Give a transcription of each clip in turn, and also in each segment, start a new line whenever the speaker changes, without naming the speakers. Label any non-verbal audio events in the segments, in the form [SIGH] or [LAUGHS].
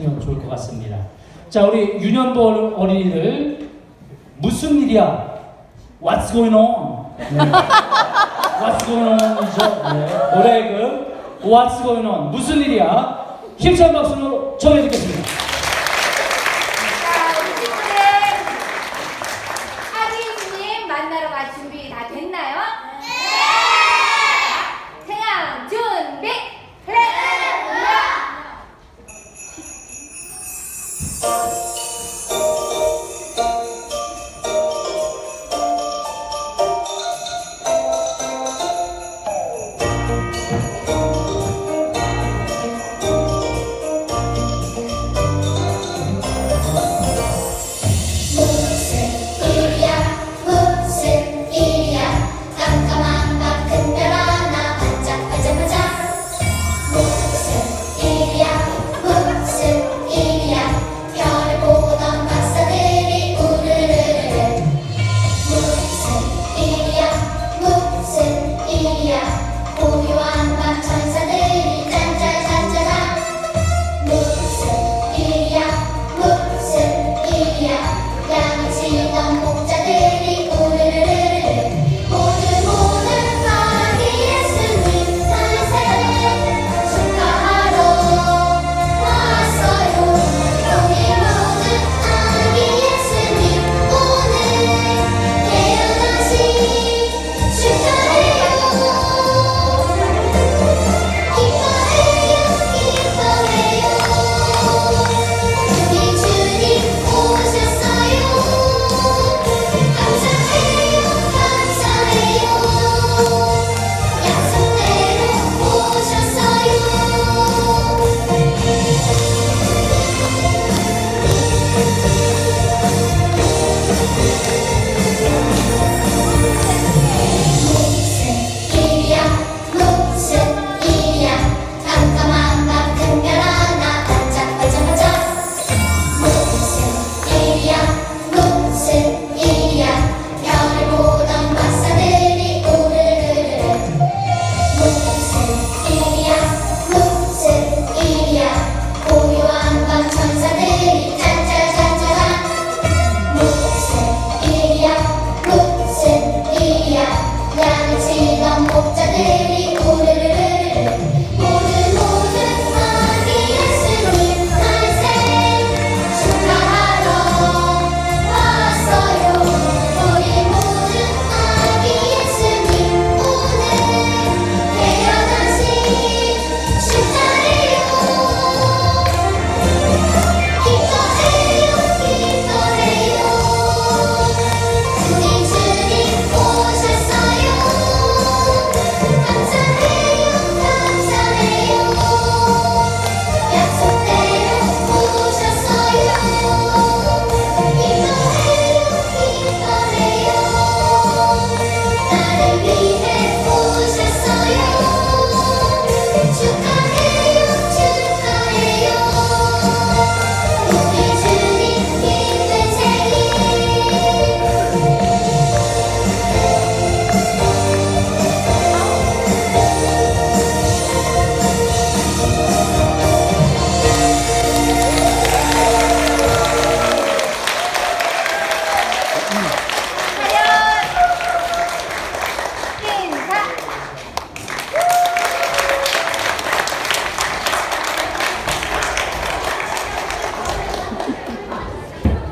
하시면 좋을 것 같습니다. 자, 우리 유년보 어린이들 무슨 일이야? What's going on? 네. What's going on이죠. 네. 노래 그 What's going on? 무슨 일이야? 힘찬 박수로 청해 듣겠습니다.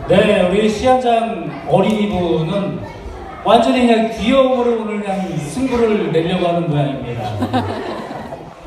네,
우리
시안장 어린이부는 완전히 그냥 귀여움으로 오늘 그냥 승부를 내려고 하는 모양입니다. [LAUGHS]